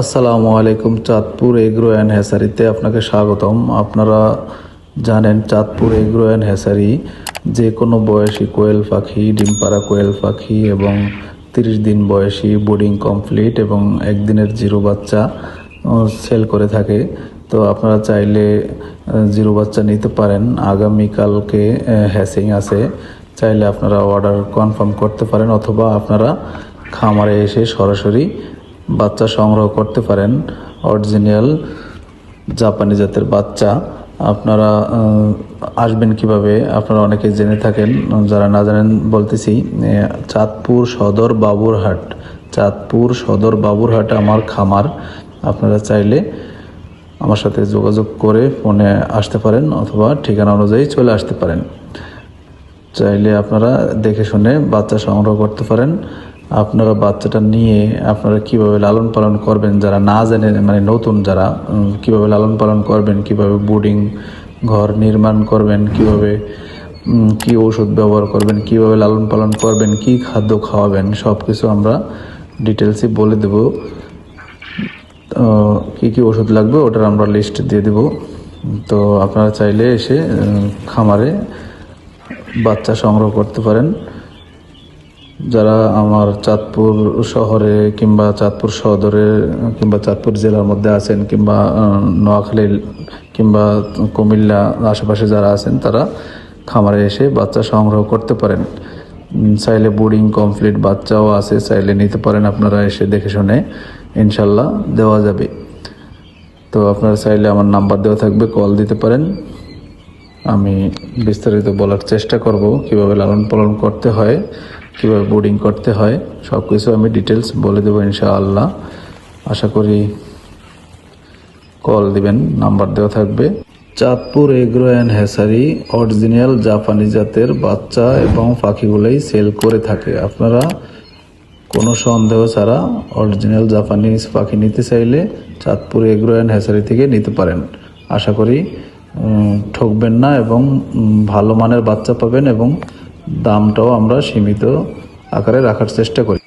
আসসালামু আলাইকুম, Chandpur agro and হ্যাসারিতে আপনাকে স্বাগতম। আপনারা জানেন চাঁদপুর এগ্রো অ্যান্ড হ্যাসারি যে কোনো বয়সী কোয়েল পাখি, ডিমপাড়া কোয়েল পাখি এবং তিরিশ দিন বয়সী বোর্ডিং কমপ্লিট এবং একদিনের জিরো বাচ্চা সেল করে থাকে। তো আপনারা চাইলে জিরো বাচ্চা নিতে পারেন। আগামীকালকে হ্যাসিং আছে। চাইলে আপনারা অর্ডার কনফার্ম করতে পারেন অথবা আপনারা খামারে এসে সরাসরি বাচ্চা সংগ্রহ করতে পারেন। অরিজিনাল জাপানি জাতের বাচ্চা। আপনারা আসবেন কীভাবে? আপনারা অনেকে জেনে থাকেন, যারা না জানেন বলতেছি চাঁদপুর সদর বাবুরহাট। চাঁদপুর সদর বাবুরহাট আমার খামার। আপনারা চাইলে আমার সাথে যোগাযোগ করে ফোনে আসতে পারেন অথবা ঠিকানা অনুযায়ী চলে আসতে পারেন। চাইলে আপনারা দেখে শুনে বাচ্চা সংগ্রহ করতে পারেন। আপনারা বাচ্চাটা নিয়ে আপনারা কীভাবে লালন পালন করবেন, যারা না জানে মানে নতুন যারা কীভাবে লালন পালন করবেন, কীভাবে বোর্ডিং ঘর নির্মাণ করবেন, কীভাবে কি ওষুধ ব্যবহার করবেন, কীভাবে লালন পালন করবেন, কি খাদ্য খাওয়াবেন সব কিছু আমরা ডিটেলসই বলে দেব। কী কী ওষুধ লাগবে ওটার আমরা লিস্ট দিয়ে দেব। তো আপনারা চাইলে এসে খামারে বাচ্চা সংগ্রহ করতে পারেন। যারা আমার চাঁদপুর শহরে কিংবা চাঁদপুর সদরে কিংবা চাঁদপুর জেলার মধ্যে আছেন কিংবা নোয়াখালী কিংবা কুমিল্লা আশেপাশে যারা আছেন, তারা খামারে এসে বাচ্চা সংগ্রহ করতে পারেন। চাইলে বোর্ডিং কমপ্লিট বাচ্চাও আছে, চাইলে নিতে পারেন আপনারা এসে দেখে শুনে। ইনশাল্লাহ দেওয়া যাবে। তো আপনারা চাইলে আমার নাম্বার দেওয়া থাকবে, কল দিতে পারেন। আমি বিস্তারিত বলার চেষ্টা করব কীভাবে লালন পালন করতে হয়। কীভাবে বোর্ডিং করতে হয় সব কিছু আমি ডিটেলস বলে দেবো ইনশাআল্লাহ। আশা করি কল দিবেন নাম্বার দেওয়া থাকবে। Chandpur agro and hatchery original জাপানি জাতের বাচ্চা এবং পাখিগুলোই সেল করে থাকে। আপনারা কোনো সন্দেহ ছাড়া অরিজিনাল জাপানিজ পাখি নিতে চাইলে চাঁদপুর এগ্রো অ্যান্ড হ্যাসারি থেকে নিতে পারেন। আশা করি ঠকবেন না এবং ভালো মানের বাচ্চা পাবেন এবং দামটাও আমরা সীমিত আকারে রাখার চেষ্টা করি।